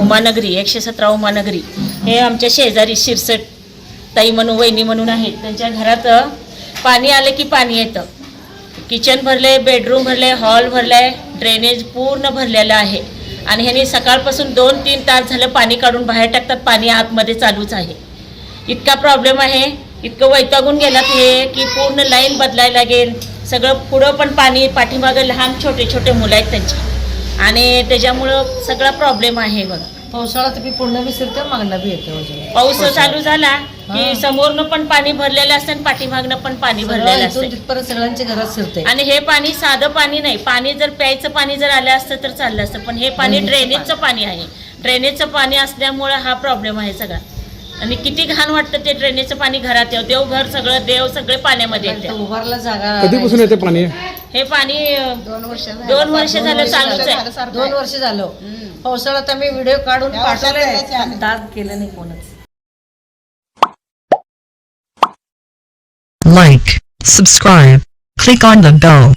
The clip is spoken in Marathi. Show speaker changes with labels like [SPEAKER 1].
[SPEAKER 1] उमानगरी एकशे सतरा उमानगरी. हे आमच्या शेजारी शिरसट ताई म्हणून वहिनी म्हणून आहेत. त्यांच्या घरात पाणी आलं की पाणी येतं. किचन भरले बेडरूम भरले हॉल भरलाय ड्रेनेज पूर्ण भरलेलं आहे. आणि ह्यांनी सकाळपासून दोन तीन तास झालं पाणी काढून बाहेर टाकतात पाणी आतमध्ये चालूच आहे. इतका प्रॉब्लेम आहे इतकं वैतागून गेलात हे की पूर्ण लाईन बदलायला लागेल. सगळं पुढं पण पाणी पाठीमागं लहान छोटे छोटे मुलं आहेत त्यांची. आणि त्याच्यामुळं सगळा प्रॉब्लेम आहे बघा.
[SPEAKER 2] पावसाळ्यात मी पूर्ण विसरते मागणं बी येते
[SPEAKER 1] पाऊस चालू झाला की
[SPEAKER 2] हा.
[SPEAKER 1] समोरनं पण पाणी भरलेलं असतं आणि पाठीमागनं पण पाणी भरलेलं असतं.
[SPEAKER 2] तिथपर्यंत सगळ्यांच्या घरात शिरते.
[SPEAKER 1] आणि हे पाणी साधं पाणी नाही. पाणी जर प्यायचं पाणी जर आलं असतं तर चाललं असतं. पण हे पाणी
[SPEAKER 2] ड्रेनेजचं
[SPEAKER 1] पाणी. आहे. ड्रेनेजचं पाणी असल्यामुळं हा प्रॉब्लेम आहे सगळा. आणि किती घाण वाटतं ते ड्रेनेजचं पाणी घरात येऊ देवघर सगळं देव सगळे पाण्यामध्ये येते.
[SPEAKER 2] उभारला जागा
[SPEAKER 3] कधीपासून येते पाणी?
[SPEAKER 1] हे पाणी
[SPEAKER 4] दोन वर्ष
[SPEAKER 1] दोन वर्ष झालं चालूच आहे.
[SPEAKER 2] दोन वर्ष झालं. पावसाळ्यात आम्ही व्हिडिओ काढून पाठवले दाद केलं नाही कोणच.
[SPEAKER 5] Like, subscribe, click on the bell.